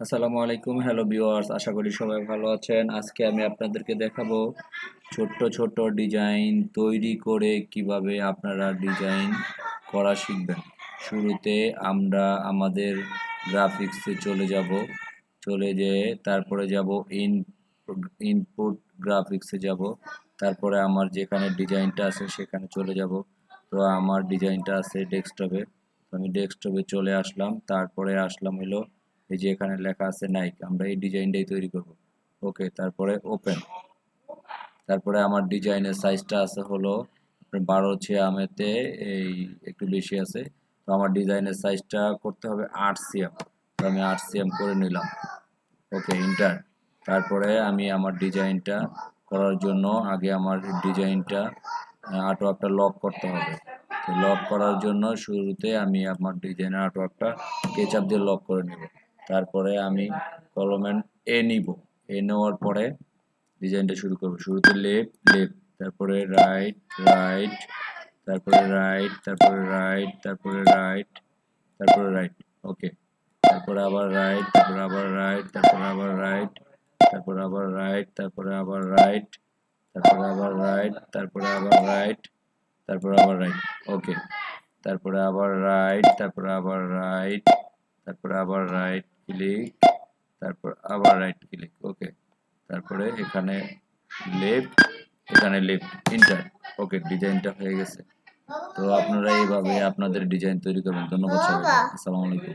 আসসালামু আলাইকুম, hello viewers, আশা করি সবাই ভালো আছেন। আজকে আমি আপনাদেরকে দেখাবো ছোট্ট ছোট্ট ডিজাইন তৈরি করে কীভাবে আপনারা ডিজাইন করা শিখবেন। শুরুতে আমরা আমাদের গ্রাফিক্সে চলে যাব। চলে যেয়ে তারপরে যাব ইন ইনপুট গ্রাফিক্সে যাব। তারপরে আমার যেখানে ডিজাইনটা আছে সেখানে চলে যাব। তো আমার ডিজাইনটা আছে ডেস্কটপে। আমি ডেস্কটপে চলে আসলাম। তারপরে আসলাম হলো এই যে এখানে লেখা আছে নাইক আমরা এই ডিজাইনটাই তৈরি করব। ওকে তারপরে ওপেন তারপরে আমার ডিজাইনের সাইজটা আছে হলো বারো ছিয়ামেতে এই একটু বেশি আছে। তো আমার ডিজাইনের সাইজটা করতে হবে আট সিএম তো আমি আট সিএম করে নিলাম। ওকে ইন্টার তারপরে আমি আমার ডিজাইনটা করার জন্য আগে আমার ডিজাইনটা আর্টওয়ার্কটা লক করতে হবে। তো লক করার জন্য শুরুতে আমি আমার ডিজাইনের আর্টওয়ার্কটা কেচাপ দিয়ে লক করে নেব। তারপরে আমি কলমেন এ নিব এ নেওয়ার পরে ডিজাইনটা শুরু করব শুরুতে লেফট লেফট তারপরে রাইট রাইট তারপরে রাইট তারপরে রাইট তারপরে রাইট তারপরে রাইট ওকে তারপরে আবার রাইট তারপরে আবার রাইট তারপরে আবার রাইট তারপরে আবার রাইট তারপরে আবার রাইট তারপরে আবার রাইট তারপরে আবার রাইট তারপরে আবার রাইট ওকে তারপরে আবার রাইট তারপরে আবার রাইট তারপরে আবার রাইট ক্লিক তারপর আবার রাইট ক্লিক ওকে তারপরে এখানে লেফট এখানে লেফট ইন্টার ওকে ডিজাইনটা হয়ে গেছে। তো আপনারা এইভাবে আপনাদের ডিজাইন তৈরি করবেন। ধন্যবাদ সবাই আসসালামু আলাইকুম।